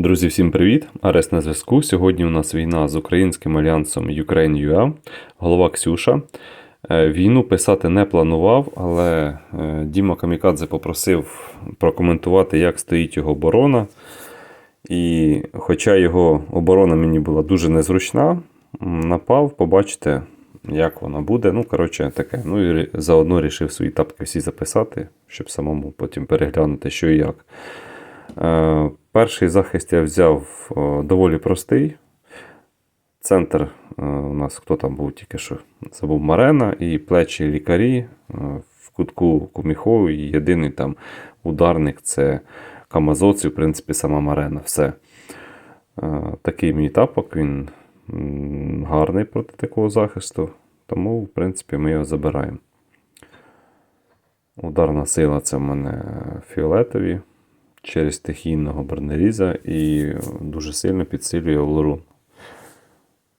Друзі, всім привіт! Арест на зв'язку. Сьогодні у нас війна з українським альянсом Ukraine.ua. Голова Ксюша. Е, Війну писати не планував, але е, Діма Камікадзе попросив прокоментувати, як стоїть його оборона. І хоча його оборона мені була дуже незручна, напав, побачите, як вона буде. Ну, коротше, таке. Ну і заодно рішив свої тапки всі записати, щоб самому потім переглянути, що і як. Е, перший захист я взяв доволі простий. Центр е, у нас хто там був тільки що? Це був Марена і плечі лікарі е, в кутку Куміхову. І єдиний там ударник це Камазоці, в принципі, сама Марена. Все. Е, Такий мій тапок, він гарний проти такого захисту. Тому, в принципі, ми його забираємо. Ударна сила це в мене фіолетові через стихійного бронеріза і дуже сильно підсилює Олорун.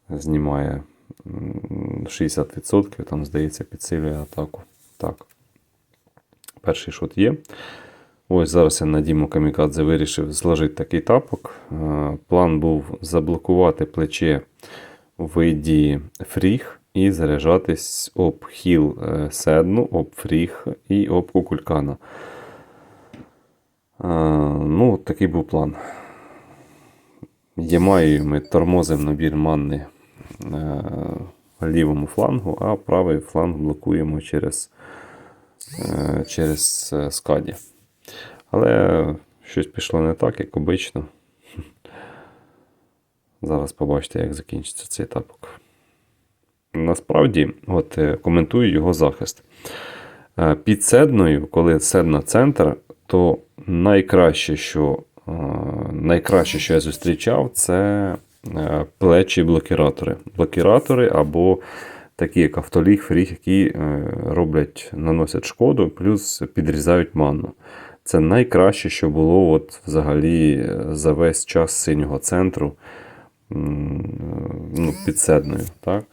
Знімає 60%, там, здається, підсилює атаку. Так. Перший шот є. Ось зараз я на Діму Камікадзе вирішив зложити такий тапок. Е, План був заблокувати плече у виді фріг і заряджатись об хіл е, седну, об фріг і об кукулькана. Е, Ну, такий був план. Ямаю ми тормозимо набір манни е, лівому флангу, а правий фланг блокуємо через, е, через скаді. Але щось пішло не так, як обично. Зараз побачите, як закінчиться цей етапок. Насправді, от коментую його захист. Під седною, коли седна центр, то найкраще, що, е, найкраще, що я зустрічав, це е, плечі блокіратори. Блокіратори або такі як автоліг, фріг, які е, роблять, наносять шкоду, плюс підрізають ману. Це найкраще, що було от взагалі за весь час синього центру ну, під седною. Так?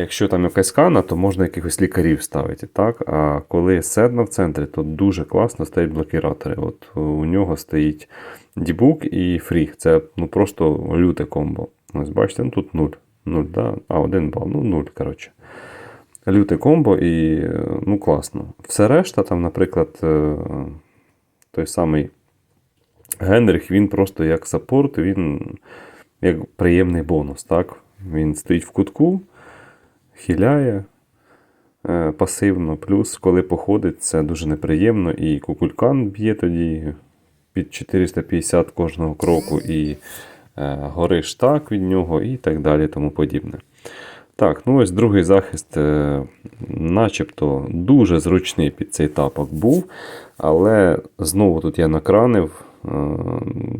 Якщо там якась кана, то можна якихось лікарів ставити. Так? А коли седна в центрі, то дуже класно стоять блокіратори. От у нього стоїть дібук і фріг. Це ну, просто люте комбо. Ось бачите, ну, тут 0. 0 да? А, 1 бал, ну 0, коротше. Люте комбо і ну, класно. Все решта, там, наприклад, е, той самий Генріх, він просто як саппорт, він як приємний бонус. так? Він стоїть в кутку, хиляє е, пасивно, плюс, коли походить, це дуже неприємно. І кукулькан б'є тоді під 450 кожного кроку, і е, гориш так від нього, і так далі, тому подібне. Так, ну ось другий захист, е, начебто дуже зручний під цей тапок був, але знову тут я накранив,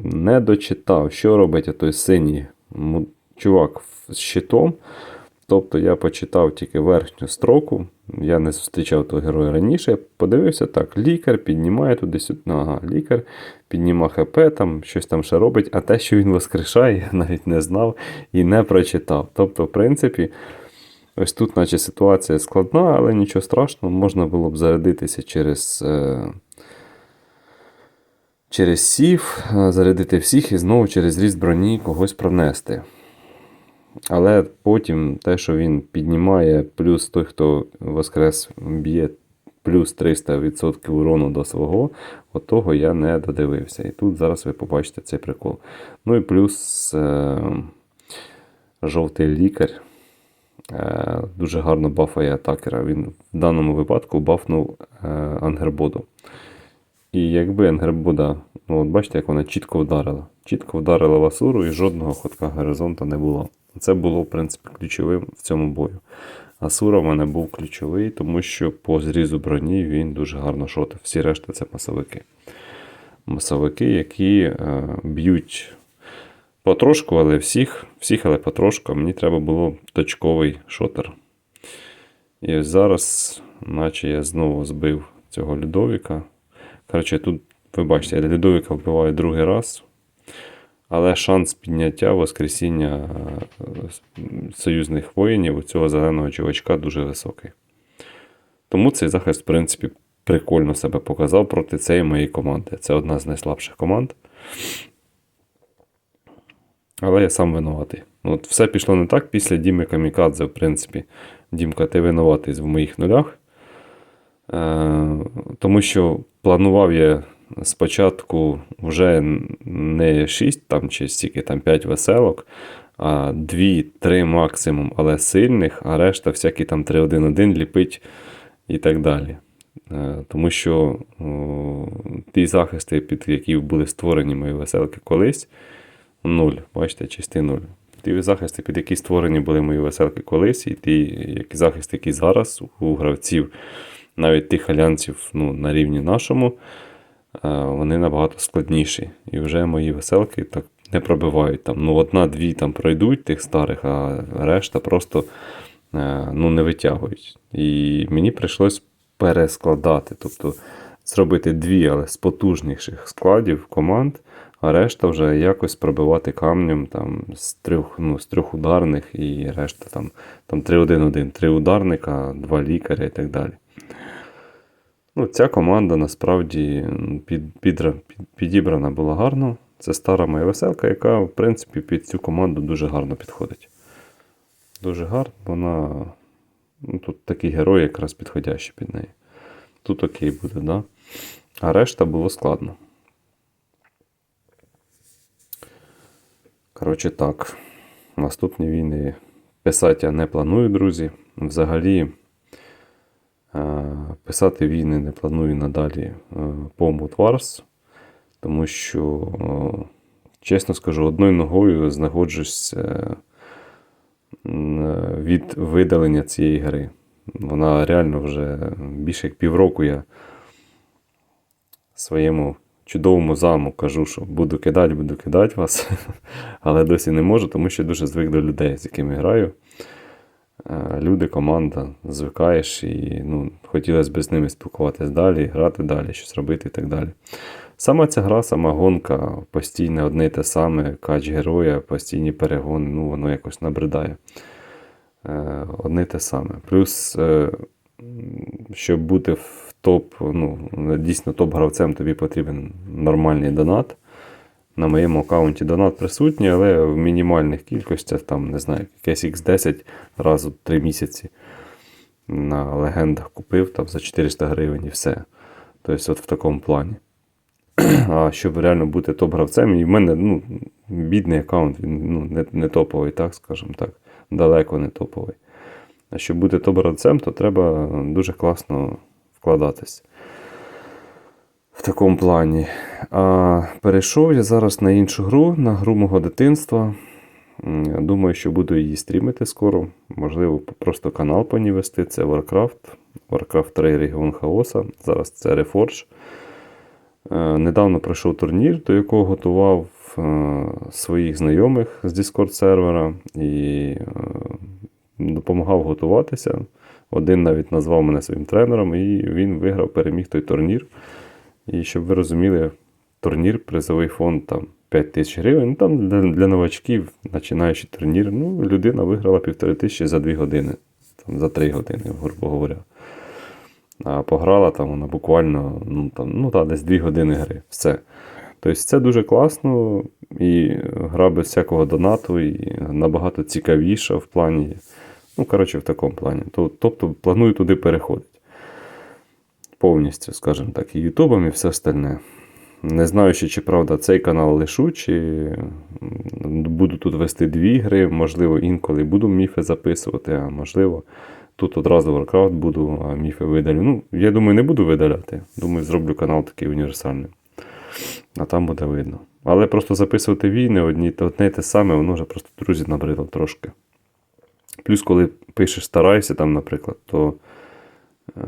не дочитав, що робить той синій чувак з щитом. Тобто я почитав тільки верхню строку. Я не зустрічав того героя раніше. Подивився так: лікар піднімає туди-сюди. Ну, Ага, лікар піднімає ХП, там щось там ще робить, а те, що він воскрешає, я навіть не знав і не прочитав. Тобто, в принципі, ось тут, наче ситуація складна, але нічого страшного, можна було б зарядитися через. Е- Через сів, е, зарядити всіх і знову через ріст броні когось пронести. Але потім те, що він піднімає, плюс той, хто воскрес б'є плюс 300% урону до свого, от того я не додивився. І тут зараз ви побачите цей прикол. Ну і плюс е- жовтий лікар. Е- дуже гарно бафає атакера. Він в даному випадку бафнув е- Ангербоду. І якби Ангербода, ну от бачите, як вона чітко вдарила. Чітко вдарила в Асуру і жодного ходка горизонта не було. Це було, в принципі, ключовим в цьому бою. Асура в мене був ключовий, тому що по зрізу броні він дуже гарно шотив. Всі решта це масовики. Масовики, які е, б'ють потрошку, але всіх, всіх, але потрошку. Мені треба було точковий шотер. І зараз, наче я знову збив цього Людовіка. Коротше, тут, ви бачите, я Людовіка вбиваю другий раз. Але шанс підняття Воскресіння е, союзних воїнів у цього зеленого чувачка дуже високий. Тому цей захист, в принципі, прикольно себе показав проти цієї моєї команди. Це одна з найслабших команд. Але я сам винуватий. От все пішло не так після Діми Камікадзе, в принципі. Дімка, ти винуватий в моїх нулях. Е, тому що планував я спочатку вже не 6 там, чи стільки там 5 веселок, а 2-3 максимум, але сильних, а решта всякі там 3-1-1 ліпить і так далі. Е, Тому що о, ті захисти, під які були створені мої веселки колись, нуль. Бачите, чистий нуль. Ті захисти, під які створені були мої веселки колись, і ті які захисти, які зараз у гравців, навіть тих алянців ну, на рівні нашому, вони набагато складніші. І вже мої веселки так не пробивають. Там, ну, одна-дві там пройдуть тих старих, а решта просто е, ну, не витягують. І мені прийшлось перескладати. Тобто зробити дві, але з потужніших складів команд, а решта вже якось пробивати камнем там, з трьох, ну, з трьох ударних і решта там, там 3-1-1, три ударника, два лікаря і так далі. Ну, Ця команда насправді під, підра- під, підібрана була гарно. Це стара моя веселка, яка, в принципі, під цю команду дуже гарно підходить. Дуже гарно, вона. Ну, тут такий герой якраз підходящий під неї. Тут окей буде, да? А решта було складно. Коротше так. Наступні війни писати я не планую, друзі. Взагалі, писати війни не планую надалі е, по Wars, тому що, е, чесно скажу, одною ногою знаходжусь е, від видалення цієї гри. Вона реально вже більше як півроку я своєму чудовому заму кажу, що буду кидати, буду кидати вас, але досі не можу, тому що дуже звик до людей, з якими граю. Е, Люди, команда, звикаєш і ну, хотілося б з ними спілкуватись далі, грати далі, щось робити і так далі. Сама ця гра, сама гонка, постійне одне й те саме, кач героя, постійні перегони, ну воно якось набридає. Е, Одне те саме. Плюс, е, щоб бути в топ, ну, дійсно топ-гравцем, тобі потрібен нормальний донат. На моєму аккаунті донат присутній, але в мінімальних кількостях, там, не знаю, якесь X10 раз у 3 місяці на легендах купив там, за 400 гривень і все. Тобто, от в такому плані. А щоб реально бути топ-гравцем, і в мене ну, бідний аккаунт, він ну, не, не топовий, так скажімо так, далеко не топовий. А щоб бути топ-гравцем, то треба дуже класно вкладатись в такому плані. А перейшов я зараз на іншу гру, на гру мого дитинства. Думаю, що буду її стрімити скоро. Можливо, просто канал по ній вести. Це Warcraft. Warcraft 3 Регіон Хаоса. Зараз це Reforge. Е, Недавно пройшов турнір, до якого готував е, своїх знайомих з Discord сервера і е, допомагав готуватися. Один навіть назвав мене своїм тренером, і він виграв, переміг той турнір. І щоб ви розуміли, турнір, призовий фонд там 5 тисяч гривень. Там для, для новачків, починаючи турнір, ну, людина виграла півтори тисячі за 2 години, там, за 3 години, грубо говоря. А пограла там вона буквально ну, там, ну, та, десь 2 години гри. Все. Тобто це дуже класно, і гра без всякого донату, і набагато цікавіша в плані. Ну, коротше, в такому плані. Тобто планую туди переходити. Повністю, скажімо так, і Ютубом, і все остальне. Не знаю ще, чи правда цей канал лишу, чи буду тут вести дві гри, можливо, інколи буду міфи записувати, а можливо, тут одразу Warcraft буду, а міфи видалю. Ну, я думаю, не буду видаляти. Думаю, зроблю канал такий універсальний. А там буде видно. Але просто записувати війни одні, одне й те саме, воно вже просто друзі набридло трошки. Плюс, коли пишеш старайся, там, наприклад, то е,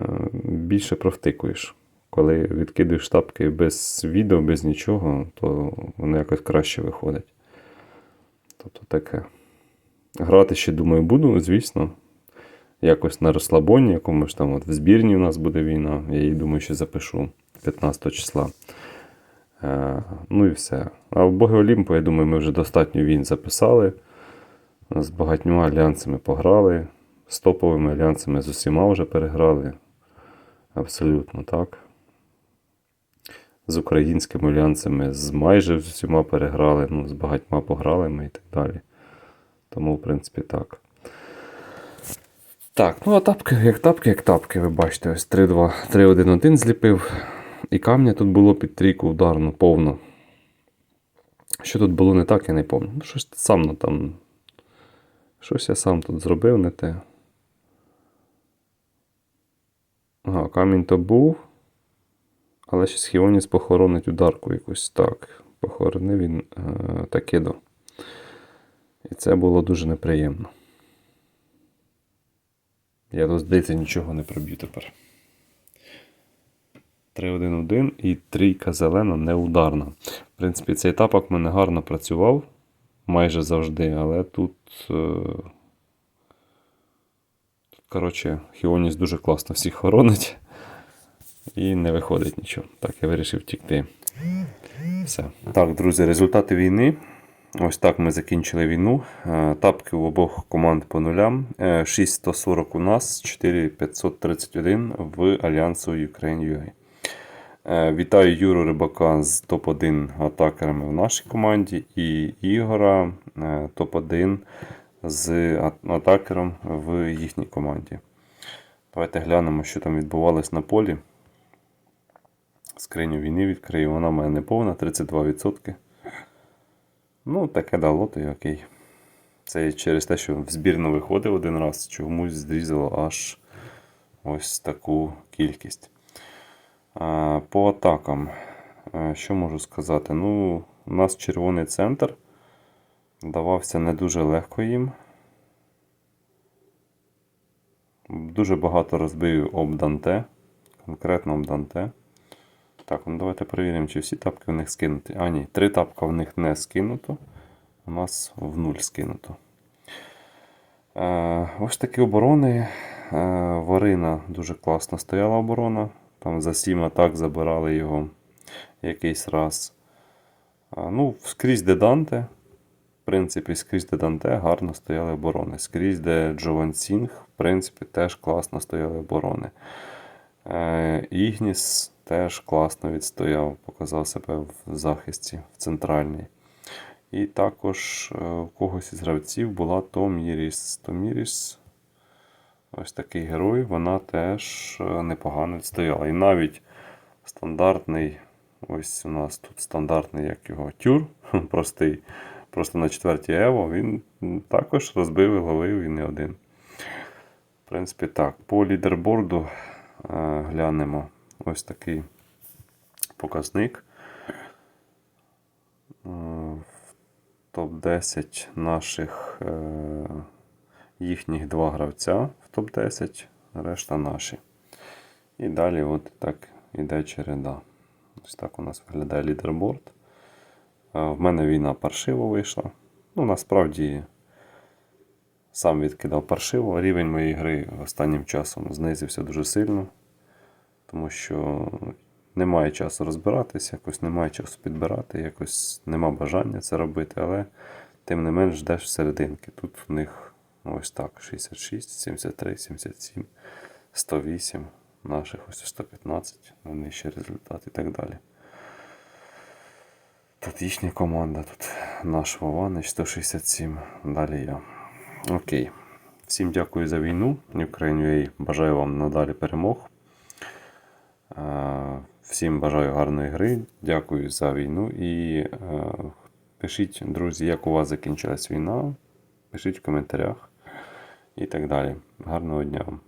більше провтикуєш. Коли відкидуєш тапки без відео, без нічого, то воно якось краще виходить. Тобто таке. Грати ще, думаю, буду, звісно. Якось на розслабоні, якомусь там от в збірні у нас буде війна. Я її думаю, ще запишу 15 числа. Е, ну і все. А в Боги Олімпу, я думаю, ми вже достатньо війн записали. З багатьма альянсами пограли. З топовими альянсами з усіма вже переграли. Абсолютно так. З українськими ульянцями, з майже всіма переграли, ну, з багатьма пограли ми і так далі. Тому, в принципі, так. Так, ну а тапки, як тапки, як тапки, ви бачите, ось 3-2, 3-1-1 зліпив. І камня тут було під трійку ударно, повно. Що тут було не так, я не пам'ятаю. Ну, щось сам ну, там. Щось я сам тут зробив не те. Ага, камінь то був. Але ще Схіоніс похоронить ударку якусь так. Похоронив він е, Такидо. І це було дуже неприємно. Я тут, здається, нічого не проб'ю тепер. 3-1-1 і трійка зелена неударна. В принципі, цей тапок в мене гарно працював майже завжди, але тут. Е... коротше, Хіоніс дуже класно всіх хоронить. І не виходить нічого. Так, я вирішив втікти. Все. Так, друзі, результати війни. Ось так ми закінчили війну. Е, Тапки у обох команд по нулям. Е, 6140 у нас, 4531 в Альянсу Ukraine.ua. Е, Вітаю Юру Рибака з топ-1 атакерами в нашій команді і Ігора е, топ-1 з атакером в їхній команді. Давайте глянемо, що там відбувалось на полі. Скриню війни відкрию. Вона в мене не повна, 32%. Ну, таке дало, то й окей. Це через те, що в збірну виходив один раз, чомусь зрізало аж ось таку кількість. А, По атакам, що можу сказати? Ну, у нас червоний центр. Давався не дуже легко їм. Дуже багато розбив об Данте. Конкретно об Данте. Так, ну давайте перевіримо, чи всі тапки в них скинуті. А, ні, три тапка в них не скинуто. У нас в нуль скинуто. Е, ось такі оборони. Е, Варина дуже класно стояла оборона. Там за сім атак забирали його якийсь раз. А, ну, скрізь де Данте. В принципі, скрізь де Данте гарно стояли оборони. Скрізь де Джован Сінг, в принципі, теж класно стояли оборони. Е, Ігніс теж класно відстояв, показав себе в захисті в центральній. І також е, у когось із гравців була Томіріс. Томіріс, ось такий герой, вона теж е, непогано відстояла. І навіть стандартний, ось у нас тут стандартний, як його тюр, простий, просто на четвертій Ево, він також розбив і ловив і не один. В принципі, так. По лідерборду е, глянемо ось такий показник. Е, топ-10 наших е, їхніх два гравця в топ-10, решта наші. І далі от так іде череда. Ось так у нас виглядає лідерборд. Е, В мене війна паршиво вийшла. Ну, насправді, сам відкидав паршиво. Рівень моєї гри останнім часом знизився дуже сильно, тому що немає часу розбиратися, якось немає часу підбирати, якось нема бажання це робити, але тим не менш ждеш серединки. Тут в них ось так: 66, 73, 77, 108, наших ось 115, найнижчий результат і так далі. Тут їхня команда, тут наш Вованич 167, далі я. Окей. Всім дякую за війну. Ukraine.ua бажаю вам надалі перемог. Всім бажаю гарної гри. Дякую за війну. І е, пишіть, друзі, як у вас закінчилась війна. Пишіть в коментарях і так далі. Гарного дня вам.